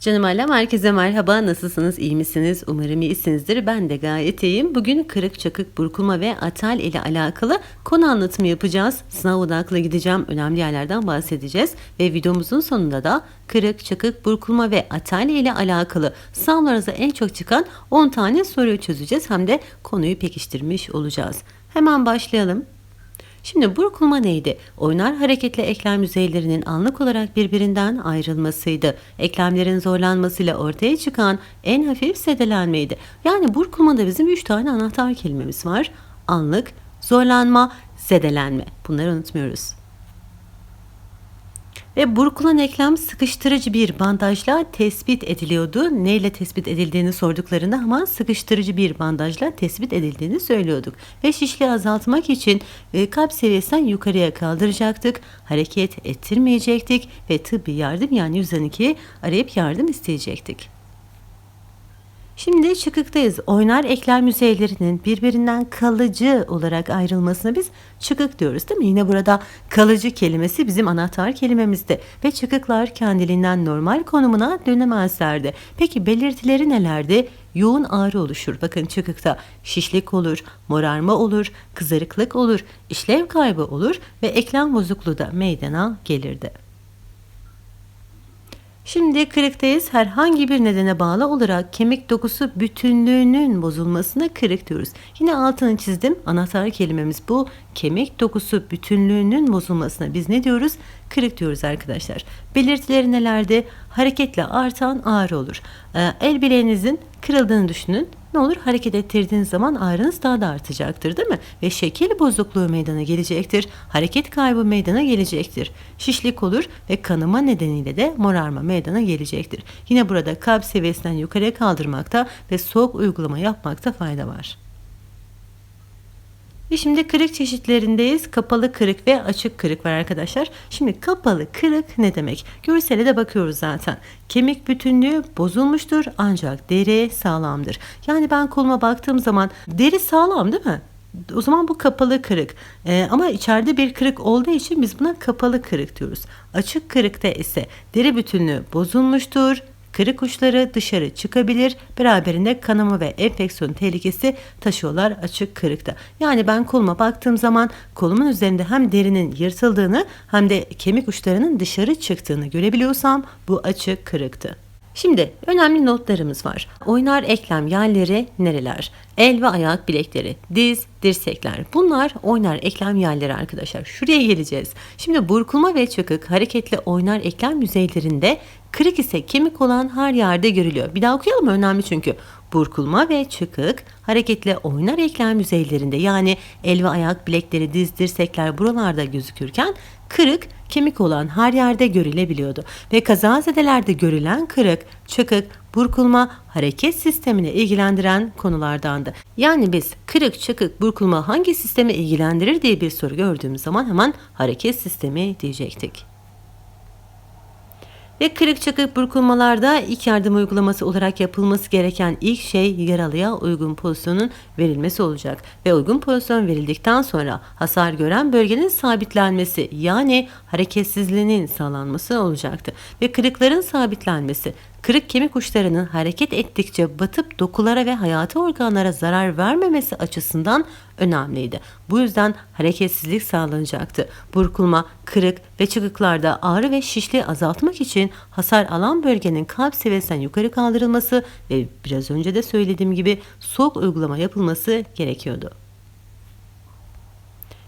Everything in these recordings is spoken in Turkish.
Canım ailem herkese merhaba. Nasılsınız? İyi misiniz? Umarım iyisinizdir. Ben de gayet iyiyim. Bugün kırık, çakık, burkulma ve atal ile alakalı konu anlatımı yapacağız. Sınav odaklı gideceğim. Önemli yerlerden bahsedeceğiz. Ve videomuzun sonunda da kırık, çakık, burkulma ve atal ile alakalı sınavlarınıza en çok çıkan 10 tane soruyu çözeceğiz. Hem de konuyu pekiştirmiş olacağız. Hemen başlayalım. Şimdi burkulma neydi? Oynar hareketli eklem yüzeylerinin anlık olarak birbirinden ayrılmasıydı. Eklemlerin zorlanmasıyla ortaya çıkan en hafif sedelenmeydi. Yani burkulmada bizim 3 tane anahtar kelimemiz var. Anlık, zorlanma, zedelenme. Bunları unutmuyoruz. Ve burkulan eklem sıkıştırıcı bir bandajla tespit ediliyordu. Neyle tespit edildiğini sorduklarında ama sıkıştırıcı bir bandajla tespit edildiğini söylüyorduk. Ve şişliği azaltmak için e, kalp seviyesinden yukarıya kaldıracaktık. Hareket ettirmeyecektik ve tıbbi yardım yani 112 arayıp yardım isteyecektik. Şimdi çıkıktayız. Oynar eklem yüzeylerinin birbirinden kalıcı olarak ayrılmasına biz çıkık diyoruz değil mi? Yine burada kalıcı kelimesi bizim anahtar kelimemizde ve çıkıklar kendiliğinden normal konumuna dönemezlerdi. Peki belirtileri nelerdi? Yoğun ağrı oluşur. Bakın çıkıkta şişlik olur, morarma olur, kızarıklık olur, işlev kaybı olur ve eklem bozukluğu da meydana gelirdi. Şimdi kırıktayız. Herhangi bir nedene bağlı olarak kemik dokusu bütünlüğünün bozulmasına kırık diyoruz. Yine altını çizdim. Anahtar kelimemiz bu. Kemik dokusu bütünlüğünün bozulmasına biz ne diyoruz? Kırık diyoruz arkadaşlar. Belirtileri nelerde? Hareketle artan ağrı olur. Ee, el bileğinizin kırıldığını düşünün ne olur? Hareket ettirdiğiniz zaman ağrınız daha da artacaktır değil mi? Ve şekil bozukluğu meydana gelecektir. Hareket kaybı meydana gelecektir. Şişlik olur ve kanama nedeniyle de morarma meydana gelecektir. Yine burada kalp seviyesinden yukarıya kaldırmakta ve soğuk uygulama yapmakta fayda var. Ve şimdi kırık çeşitlerindeyiz. Kapalı kırık ve açık kırık var arkadaşlar. Şimdi kapalı kırık ne demek? Görsele de bakıyoruz zaten. Kemik bütünlüğü bozulmuştur ancak deri sağlamdır. Yani ben koluma baktığım zaman deri sağlam değil mi? O zaman bu kapalı kırık. Ee, ama içeride bir kırık olduğu için biz buna kapalı kırık diyoruz. Açık kırıkta ise deri bütünlüğü bozulmuştur, Kırık uçları dışarı çıkabilir. Beraberinde kanama ve enfeksiyon tehlikesi taşıyorlar açık kırıkta. Yani ben koluma baktığım zaman kolumun üzerinde hem derinin yırtıldığını hem de kemik uçlarının dışarı çıktığını görebiliyorsam bu açık kırıktı. Şimdi önemli notlarımız var. Oynar eklem yerleri nereler? El ve ayak bilekleri, diz, dirsekler. Bunlar oynar eklem yerleri arkadaşlar. Şuraya geleceğiz. Şimdi burkulma ve çökük hareketli oynar eklem yüzeylerinde kırık ise kemik olan her yerde görülüyor. Bir daha okuyalım? Önemli çünkü. Burkulma ve çıkık hareketli oynar eklem yüzeylerinde yani el ve ayak bilekleri, diz, dirsekler buralarda gözükürken kırık kemik olan her yerde görülebiliyordu ve kazazedelerde görülen kırık, çıkık, burkulma hareket sistemini ilgilendiren konulardandı. Yani biz kırık, çıkık, burkulma hangi sistemi ilgilendirir diye bir soru gördüğümüz zaman hemen hareket sistemi diyecektik. Ve kırık çakık burkulmalarda ilk yardım uygulaması olarak yapılması gereken ilk şey yaralıya uygun pozisyonun verilmesi olacak. Ve uygun pozisyon verildikten sonra hasar gören bölgenin sabitlenmesi yani hareketsizliğinin sağlanması olacaktı. Ve kırıkların sabitlenmesi kırık kemik uçlarının hareket ettikçe batıp dokulara ve hayati organlara zarar vermemesi açısından önemliydi. Bu yüzden hareketsizlik sağlanacaktı. Burkulma, kırık ve çıkıklarda ağrı ve şişliği azaltmak için hasar alan bölgenin kalp seviyesinden yukarı kaldırılması ve biraz önce de söylediğim gibi soğuk uygulama yapılması gerekiyordu.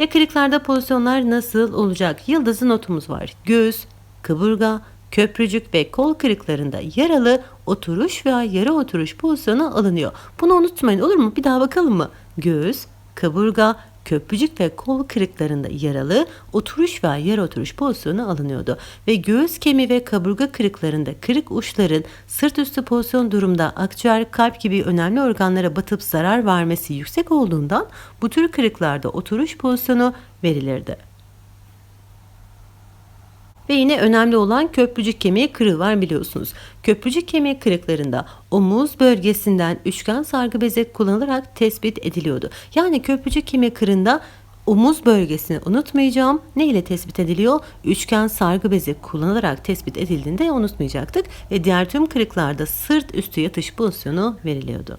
Ve kırıklarda pozisyonlar nasıl olacak? Yıldızı notumuz var. Göğüs, kaburga, köprücük ve kol kırıklarında yaralı oturuş veya yarı oturuş pozisyonu alınıyor. Bunu unutmayın olur mu? Bir daha bakalım mı? Göğüs, kaburga, köprücük ve kol kırıklarında yaralı oturuş veya yer oturuş pozisyonu alınıyordu. Ve göğüs kemiği ve kaburga kırıklarında kırık uçların sırt üstü pozisyon durumda akciğer, kalp gibi önemli organlara batıp zarar vermesi yüksek olduğundan bu tür kırıklarda oturuş pozisyonu verilirdi. Ve yine önemli olan köprücük kemiği kırığı var biliyorsunuz. Köprücük kemiği kırıklarında omuz bölgesinden üçgen sargı bezi kullanılarak tespit ediliyordu. Yani köprücük kemiği kırında Omuz bölgesini unutmayacağım. Ne ile tespit ediliyor? Üçgen sargı bezi kullanılarak tespit edildiğinde unutmayacaktık. Ve diğer tüm kırıklarda sırt üstü yatış pozisyonu veriliyordu.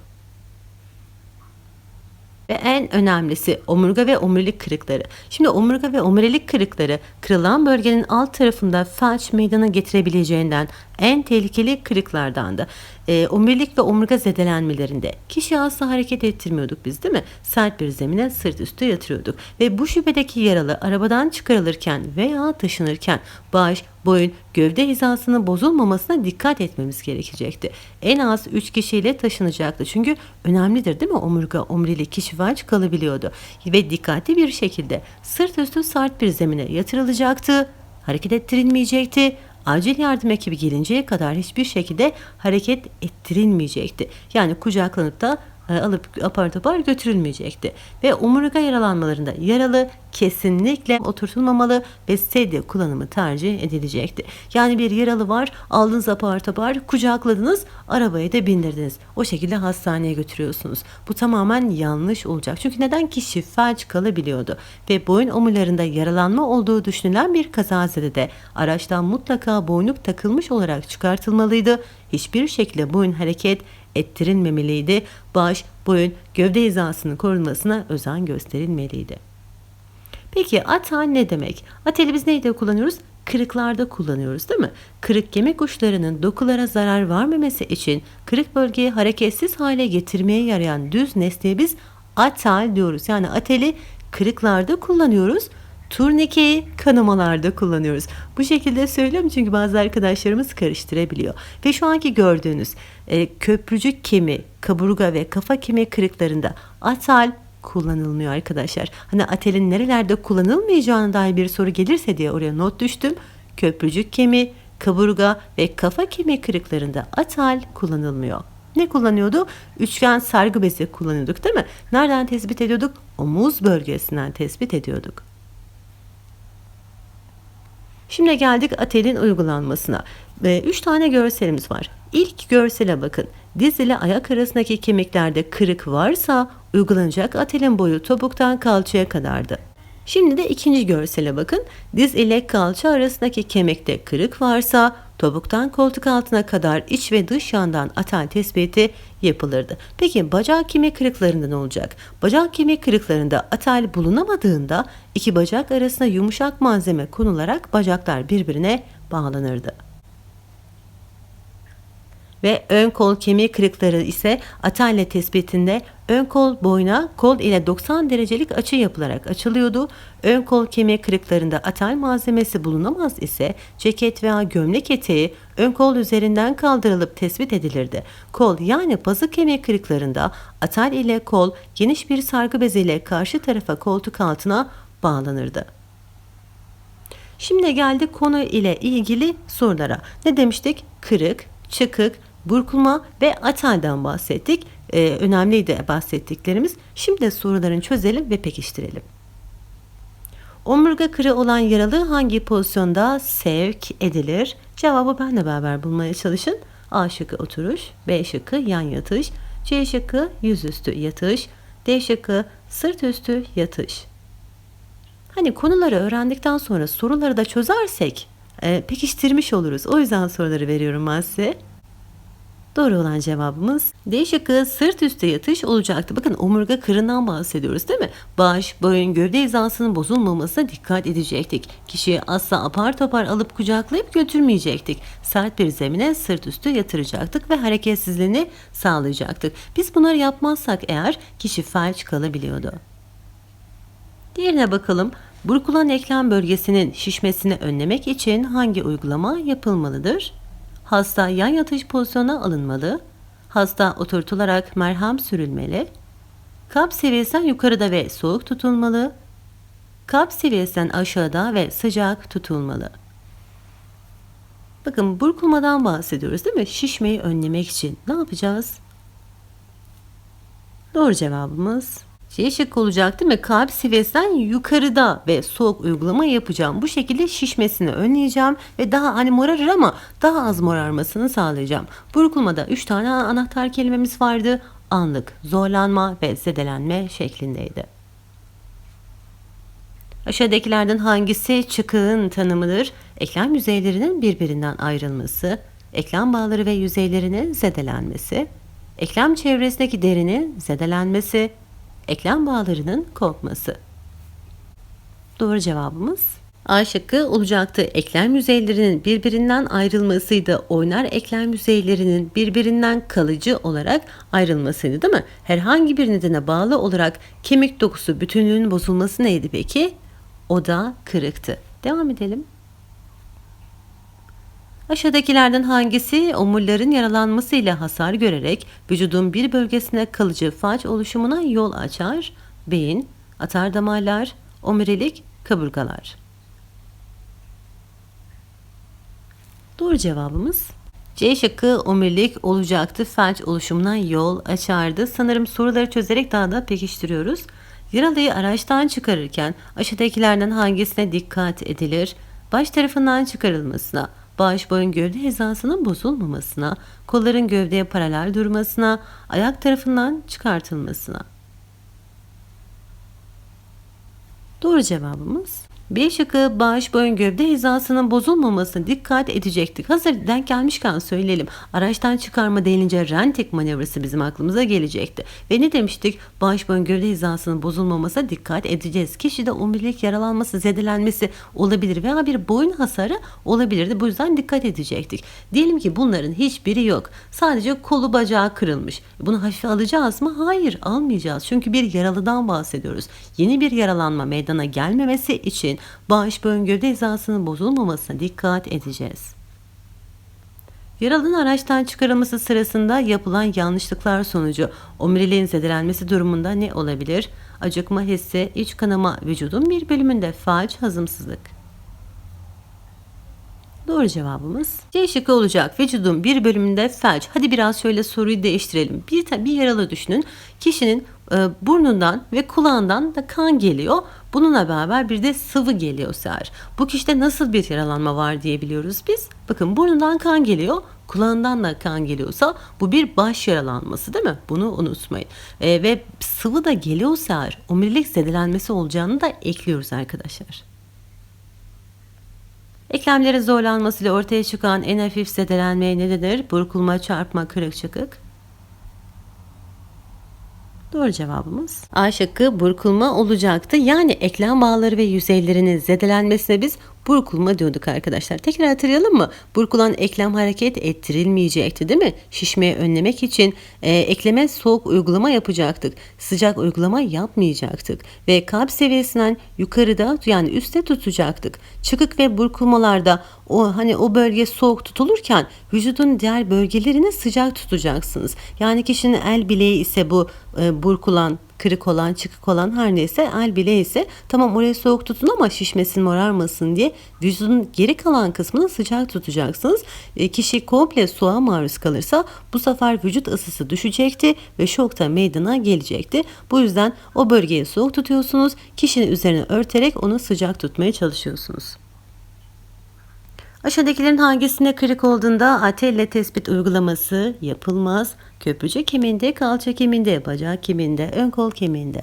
Ve en önemlisi omurga ve omurilik kırıkları. Şimdi omurga ve omurilik kırıkları kırılan bölgenin alt tarafında felç meydana getirebileceğinden en tehlikeli kırıklardandı. E, omurilik ve omurga zedelenmelerinde kişi asla hareket ettirmiyorduk biz değil mi? Sert bir zemine sırt üstü yatırıyorduk. Ve bu şüphedeki yaralı arabadan çıkarılırken veya taşınırken baş, boyun, gövde hizasının bozulmamasına dikkat etmemiz gerekecekti. En az 3 kişiyle taşınacaktı. Çünkü önemlidir değil mi? Omurga, omurilik kişi felç kalabiliyordu. Ve dikkatli bir şekilde sırt üstü sert bir zemine yatırılacaktı. Hareket ettirilmeyecekti acil yardım ekibi gelinceye kadar hiçbir şekilde hareket ettirilmeyecekti. Yani kucaklanıp da alıp apar topar götürülmeyecekti. Ve omurga yaralanmalarında yaralı kesinlikle oturtulmamalı ve sedye kullanımı tercih edilecekti. Yani bir yaralı var aldınız apar topar kucakladınız arabaya da bindirdiniz. O şekilde hastaneye götürüyorsunuz. Bu tamamen yanlış olacak. Çünkü neden kişi felç kalabiliyordu ve boyun omurlarında yaralanma olduğu düşünülen bir kazazede de araçtan mutlaka boynuk takılmış olarak çıkartılmalıydı. Hiçbir şekilde boyun hareket ettirilmemeliydi. Baş, boyun, gövde hizasının korunmasına özen gösterilmeliydi. Peki atel ne demek? Ateli biz neyde kullanıyoruz? Kırıklarda kullanıyoruz değil mi? Kırık kemik uçlarının dokulara zarar vermemesi için kırık bölgeyi hareketsiz hale getirmeye yarayan düz nesneye biz atel diyoruz. Yani ateli kırıklarda kullanıyoruz turnikeyi kanamalarda kullanıyoruz. Bu şekilde söylüyorum çünkü bazı arkadaşlarımız karıştırabiliyor. Ve şu anki gördüğünüz e, köprücük kemi, kaburga ve kafa kemiği kırıklarında atal kullanılmıyor arkadaşlar. Hani atelin nerelerde kullanılmayacağına dair bir soru gelirse diye oraya not düştüm. Köprücük kemi, kaburga ve kafa kemiği kırıklarında atal kullanılmıyor. Ne kullanıyordu? Üçgen sargı bezi kullanıyorduk değil mi? Nereden tespit ediyorduk? Omuz bölgesinden tespit ediyorduk. Şimdi geldik atelin uygulanmasına. Ve üç tane görselimiz var. İlk görsele bakın. Diz ile ayak arasındaki kemiklerde kırık varsa uygulanacak atelin boyu topuktan kalçaya kadardı. Şimdi de ikinci görsele bakın. Diz ile kalça arasındaki kemikte kırık varsa topuktan koltuk altına kadar iç ve dış yandan atel tespiti yapılırdı. Peki bacak kemik kırıklarında ne olacak? Bacak kemik kırıklarında atel bulunamadığında iki bacak arasına yumuşak malzeme konularak bacaklar birbirine bağlanırdı ve ön kol kemik kırıkları ise atelle tespitinde ön kol boyna kol ile 90 derecelik açı yapılarak açılıyordu. Ön kol kemik kırıklarında atel malzemesi bulunamaz ise ceket veya gömlek eteği ön kol üzerinden kaldırılıp tespit edilirdi. Kol yani pazı kemik kırıklarında atel ile kol geniş bir sargı beziyle karşı tarafa koltuk altına bağlanırdı. Şimdi geldik konu ile ilgili sorulara. Ne demiştik? Kırık, çıkık, burkulma ve atelden bahsettik. Ee, önemliydi bahsettiklerimiz. Şimdi soruların çözelim ve pekiştirelim. Omurga kırığı olan yaralı hangi pozisyonda sevk edilir? Cevabı benle beraber bulmaya çalışın. A şıkkı oturuş, B şıkkı yan yatış, C şıkkı yüzüstü yatış, D şıkkı sırt üstü yatış. Hani konuları öğrendikten sonra soruları da çözersek e, pekiştirmiş oluruz. O yüzden soruları veriyorum ben size. Doğru olan cevabımız D şıkkı sırt üstü yatış olacaktı. Bakın omurga kırından bahsediyoruz değil mi? Baş, boyun, gövde hizasının bozulmamasına dikkat edecektik. Kişiyi asla apar topar alıp kucaklayıp götürmeyecektik. Sert bir zemine sırt üstü yatıracaktık ve hareketsizliğini sağlayacaktık. Biz bunları yapmazsak eğer kişi felç kalabiliyordu. Diğerine bakalım. Burkulan eklem bölgesinin şişmesini önlemek için hangi uygulama yapılmalıdır? Hasta yan yatış pozisyonuna alınmalı. Hasta oturtularak merhem sürülmeli. Kalp seviyesinden yukarıda ve soğuk tutulmalı. Kalp seviyesinden aşağıda ve sıcak tutulmalı. Bakın burkulmadan bahsediyoruz değil mi? Şişmeyi önlemek için ne yapacağız? Doğru cevabımız şey şık olacak değil mi? Kalp seviyesinden yukarıda ve soğuk uygulama yapacağım. Bu şekilde şişmesini önleyeceğim ve daha hani morarır ama daha az morarmasını sağlayacağım. Burkulmada 3 tane anahtar kelimemiz vardı. Anlık, zorlanma ve zedelenme şeklindeydi. Aşağıdakilerden hangisi çıkığın tanımıdır? Eklem yüzeylerinin birbirinden ayrılması, eklem bağları ve yüzeylerinin zedelenmesi, eklem çevresindeki derinin zedelenmesi, eklem bağlarının kopması. Doğru cevabımız A şıkkı olacaktı. Eklem yüzeylerinin birbirinden ayrılmasıydı. Oynar eklem yüzeylerinin birbirinden kalıcı olarak ayrılmasıydı değil mi? Herhangi bir nedene bağlı olarak kemik dokusu bütünlüğünün bozulması neydi peki? O da kırıktı. Devam edelim. Aşağıdakilerden hangisi omurların yaralanmasıyla hasar görerek vücudun bir bölgesine kalıcı faç oluşumuna yol açar? Beyin, atar damarlar, omurilik, kaburgalar. Doğru cevabımız C şıkkı omurilik olacaktı. Felç oluşumuna yol açardı. Sanırım soruları çözerek daha da pekiştiriyoruz. Yaralıyı araçtan çıkarırken aşağıdakilerden hangisine dikkat edilir? Baş tarafından çıkarılmasına, baş boyun gövde hizasının bozulmamasına, kolların gövdeye paralel durmasına, ayak tarafından çıkartılmasına. Doğru cevabımız B şıkkı baş boyun gövde hizasının bozulmamasına dikkat edecektik. Hazır denk gelmişken söyleyelim. Araçtan çıkarma denince rentek manevrası bizim aklımıza gelecekti. Ve ne demiştik? Baş boyun gövde hizasının bozulmamasına dikkat edeceğiz. Kişide omurilik yaralanması, zedelenmesi olabilir veya bir boyun hasarı olabilirdi. Bu yüzden dikkat edecektik. Diyelim ki bunların hiçbiri yok. Sadece kolu bacağı kırılmış. Bunu hafife alacağız mı? Hayır almayacağız. Çünkü bir yaralıdan bahsediyoruz. Yeni bir yaralanma meydana gelmemesi için bağış gövde hizasının bozulmamasına dikkat edeceğiz. Yaralının araçtan çıkarılması sırasında yapılan yanlışlıklar sonucu omuriliğin zedelenmesi durumunda ne olabilir? Acıkma hissi, iç kanama, vücudun bir bölümünde faç, hazımsızlık. Doğru cevabımız C şıkkı olacak. Vücudun bir bölümünde felç. Hadi biraz şöyle soruyu değiştirelim. Bir, bir yaralı düşünün. Kişinin burnundan ve kulağından da kan geliyor. Bununla beraber bir de sıvı geliyor eğer. Bu kişide nasıl bir yaralanma var diyebiliyoruz biz. Bakın burnundan kan geliyor, kulağından da kan geliyorsa bu bir baş yaralanması değil mi? Bunu unutmayın. E, ve sıvı da geliyorsa omurilik zedelenmesi olacağını da ekliyoruz arkadaşlar. Eklemlerin zorlanmasıyla ortaya çıkan en hafif zedelenmeye ne denir? Burkulma, çarpma, kırık çıkık. Doğru cevabımız A şıkkı burkulma olacaktı. Yani eklem bağları ve yüzeylerinin zedelenmesine biz burkulma diyorduk arkadaşlar. Tekrar hatırlayalım mı? Burkulan eklem hareket ettirilmeyecekti değil mi? Şişmeyi önlemek için e, ekleme soğuk uygulama yapacaktık. Sıcak uygulama yapmayacaktık. Ve kalp seviyesinden yukarıda yani üstte tutacaktık. Çıkık ve burkulmalarda o hani o bölge soğuk tutulurken vücudun diğer bölgelerini sıcak tutacaksınız. Yani kişinin el bileği ise bu e, burkulan kırık olan, çıkık olan her neyse el bile ise tamam oraya soğuk tutun ama şişmesin, morarmasın diye vücudun geri kalan kısmını sıcak tutacaksınız. E, kişi komple soğuğa maruz kalırsa bu sefer vücut ısısı düşecekti ve şok da meydana gelecekti. Bu yüzden o bölgeyi soğuk tutuyorsunuz. Kişinin üzerine örterek onu sıcak tutmaya çalışıyorsunuz. Aşağıdakilerin hangisine kırık olduğunda atelle tespit uygulaması yapılmaz. Köprücük kemiğinde, kalça kemiğinde, bacak kemiğinde, ön kol kemiğinde.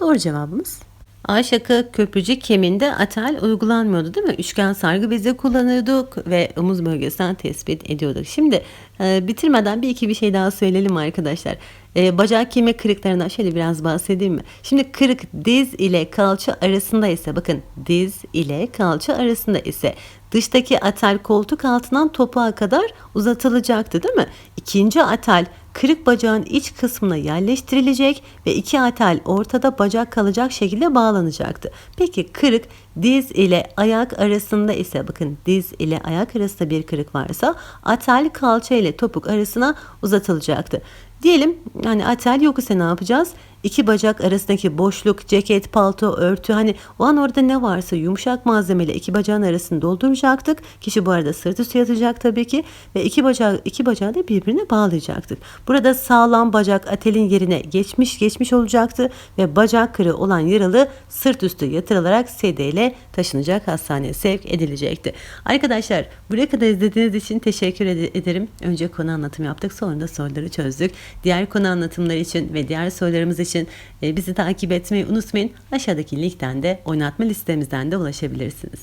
Doğru cevabımız A şıkkı köprücük kemiğinde atel uygulanmıyordu değil mi? Üçgen sargı bezi kullanıyorduk ve omuz bölgesinden tespit ediyorduk. Şimdi e, bitirmeden bir iki bir şey daha söyleyelim arkadaşlar. E, bacak kemik kırıklarından şöyle biraz bahsedeyim mi? Şimdi kırık diz ile kalça arasında ise bakın diz ile kalça arasında ise dıştaki atel koltuk altından topuğa kadar uzatılacaktı değil mi? İkinci atel kırık bacağın iç kısmına yerleştirilecek ve iki atel ortada bacak kalacak şekilde bağlanacaktı. Peki kırık diz ile ayak arasında ise bakın diz ile ayak arasında bir kırık varsa atel kalça ile topuk arasına uzatılacaktı. Diyelim yani atel yok ise ne yapacağız? İki bacak arasındaki boşluk, ceket, palto, örtü hani o an orada ne varsa yumuşak malzemeyle iki bacağın arasını dolduracaktık. Kişi bu arada sırt üstü yatacak tabii ki ve iki bacağı iki bacağı da birbirine bağlayacaktık. Burada sağlam bacak atelin yerine geçmiş geçmiş olacaktı ve bacak kırığı olan yaralı sırt üstü yatırılarak sedyeyle ve taşınacak hastaneye sevk edilecekti. Arkadaşlar buraya kadar izlediğiniz için teşekkür ed- ederim. Önce konu anlatımı yaptık sonra da soruları çözdük. Diğer konu anlatımları için ve diğer sorularımız için e, bizi takip etmeyi unutmayın. Aşağıdaki linkten de oynatma listemizden de ulaşabilirsiniz.